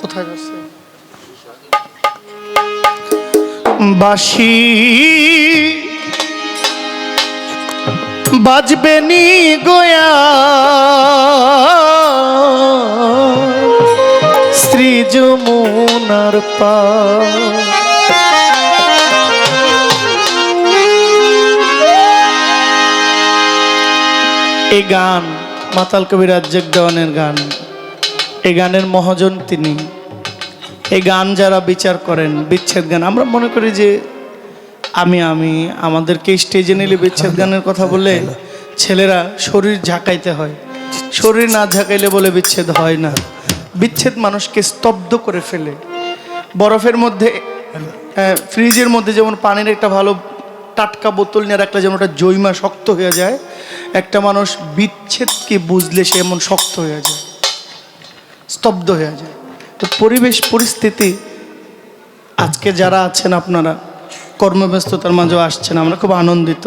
কোথায় যাচ্ছে বাসি বাজবে নি গোয়া। শ্রী যমুনার পা। এই গান মাতাল কবি রাজ্জাক গান। এই গানের মহাজন তিনি। এই গান যারা বিচার করেন, বিচ্ছেদ গান, আমরা মনে করি যে আমি আমি আমাদেরকে স্টেজে নিলে বিচ্ছেদ গানের কথা বলে ছেলেরা শরীর ঝাঁকাইতে হয়। শরীর না ঝাঁকাইলে বলে বিচ্ছেদ হয় না। বিচ্ছেদ মানুষকে স্তব্ধ করে ফেলে। বরফের মধ্যে ফ্রিজের মধ্যে যেমন পানির একটা ভালো টাটকা বোতল নিয়ে রাখলে যেমন ওটা জৈমা শক্ত হয়ে যায়, একটা মানুষ বিচ্ছেদকে বুঝলে সে এমন শক্ত হয়ে যায়, স্তব্ধ হয়ে যায়। তো পরিবেশ, পরিস্থিতি, আজকে যারা আছেন আপনারা কর্মব্যস্ততার মাঝেও আসছেন, আমরা খুব আনন্দিত।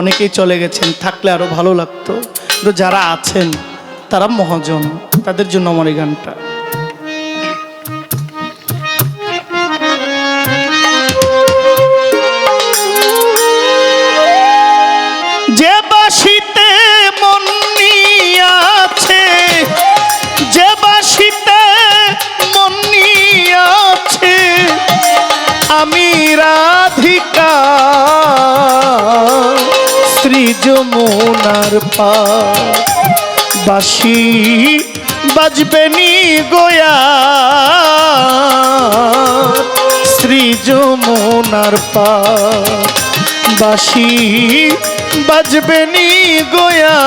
অনেকেই চলে গেছেন, থাকলে আরও ভালো লাগতো। কিন্তু যারা আছেন, তারা মহাজন, তাদের জন্য আমার এই গানটা। পা বাসি বাজবে নি গোয়া। শ্রী যমুনার পা বাসি বাজবে নি গোয়া।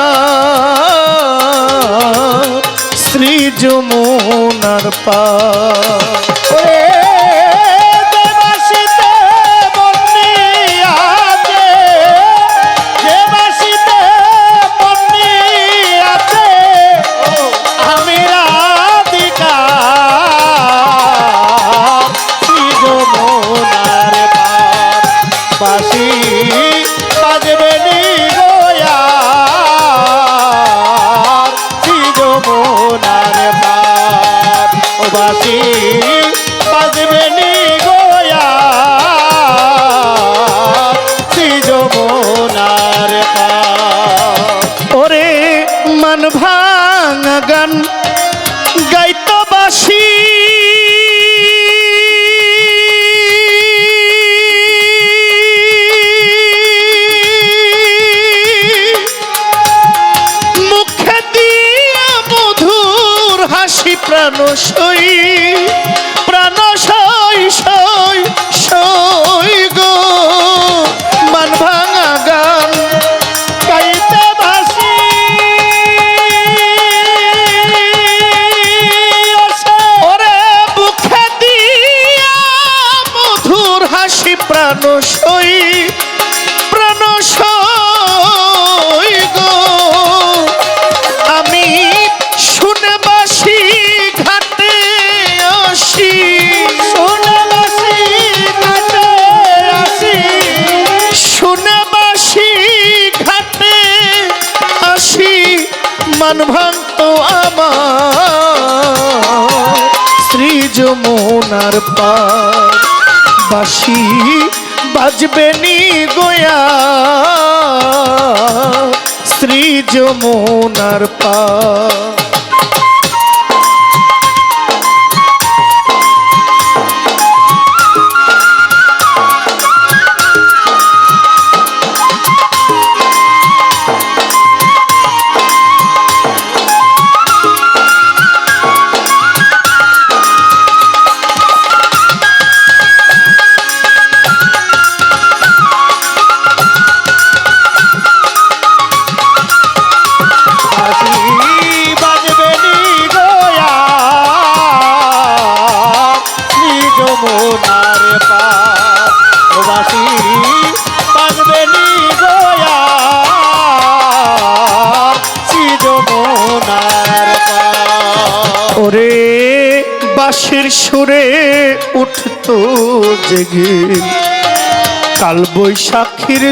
শ্রী যমুনার পা বাসি বাজবে নি গোয়া শ্রী যমুনার ওরে মন ভাঙা হাসি মান ভাঙত আমার। শ্রী যমুনার বাসি বাজবে নি গোয়া। শ্রী যমুনার পা সুরে উঠতো জেগে। কাল বৈশাখীর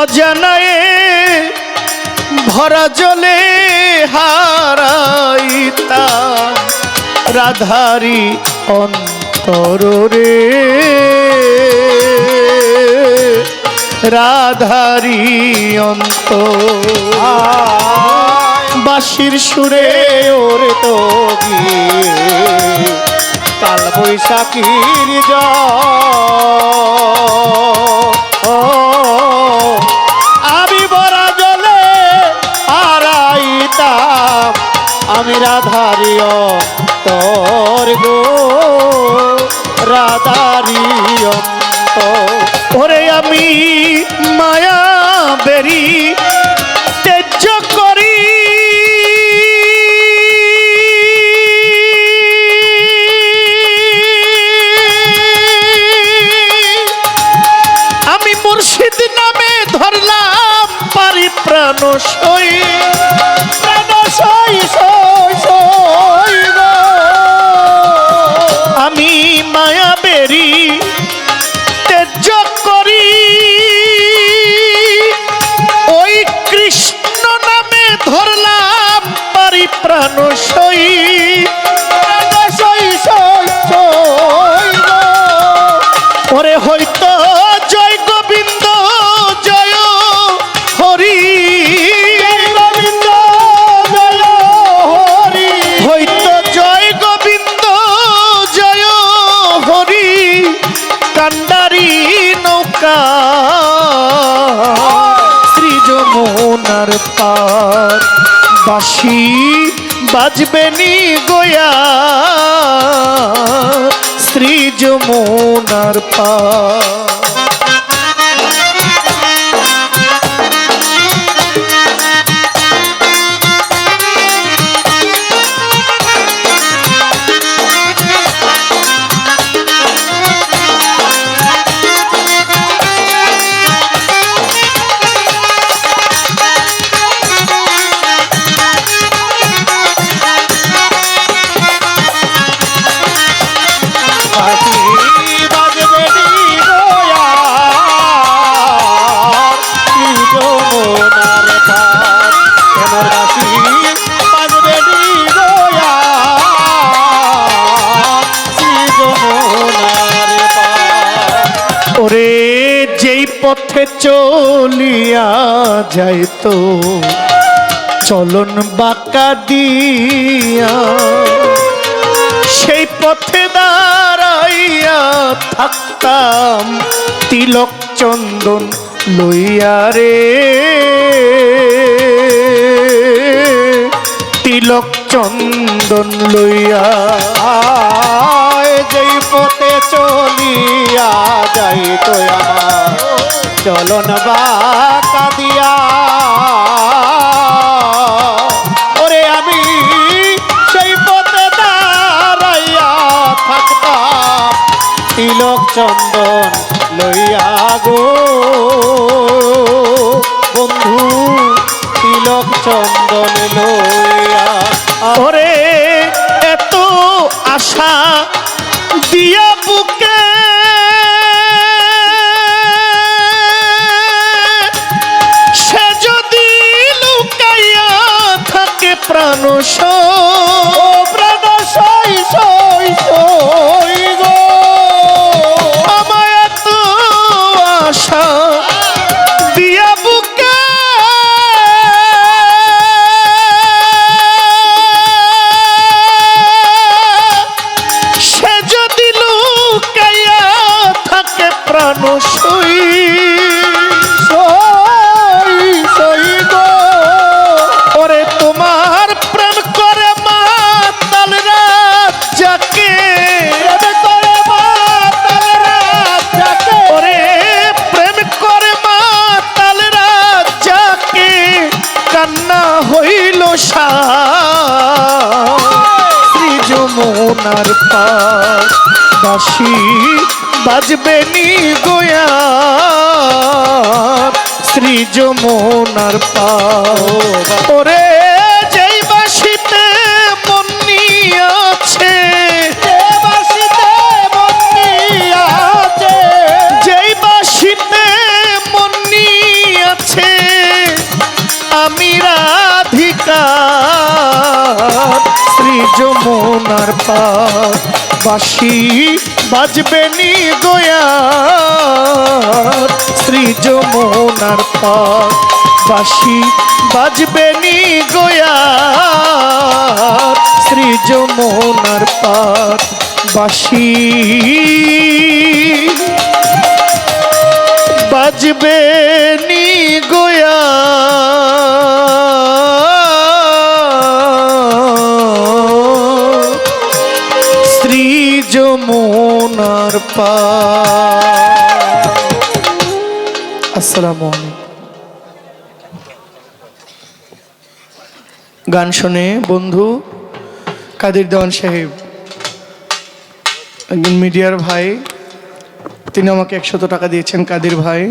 অজানায়ে ভরা জলে হারাইতা রাধারি অন্তর। রে রাধারি অন্তর বাঁশির সুরে ওরে তো কাল বৈশাখীর ও, আমি বরা জলে হারাইতাম। আমি রাধারিও তোর গো। রাধারিও ওরে আমি মায়া বেরি সই প্রাণ সই সই সই। আমি মায়া বেরি তেজ করি ওই কৃষ্ণ নামে ধরলাম পারি প্রাণ সই। ওরে হয়তো জয় গোবিন্দ যমুনার পার বাসি বাজবে নি গোয়া। শ্রী যমুনার পার। পথে চলিয়া যাইতো। চলন বাঁকা দিয়া। সেই পথে দাঁড়াইয়া থাকতাম, তিলক চন্দন লইয়া রে। তিলক চন্দন লইয়া যেই পথে চলিয়া যাই তো আমার। চলন বাঁকা দিয়া ওরে আমি সেই পথে দাঁড়াইয়া থাকতাম। তিলক চন্দন লইয়া গো। বন্ধু, তিলক চন্দন লইয়া। ওরে, এত আশা দিয়া থাকে যমুনার পার বাসি বাজবে নি গোয়া। শ্রী যমুনার পা ওরে পার বাসি বাজবে নি গোয়া শ্রী যমুনার পার বাসি বাজবে নি গয়া শ্রী যমুনার পার বাসি আসসালামু গান শুনে বন্ধু কাদির দেওয়ান সাহেব, একজন মিডিয়ার ভাই, তিনি আমাকে একশত টাকা দিয়েছেন, কাদির ভাই।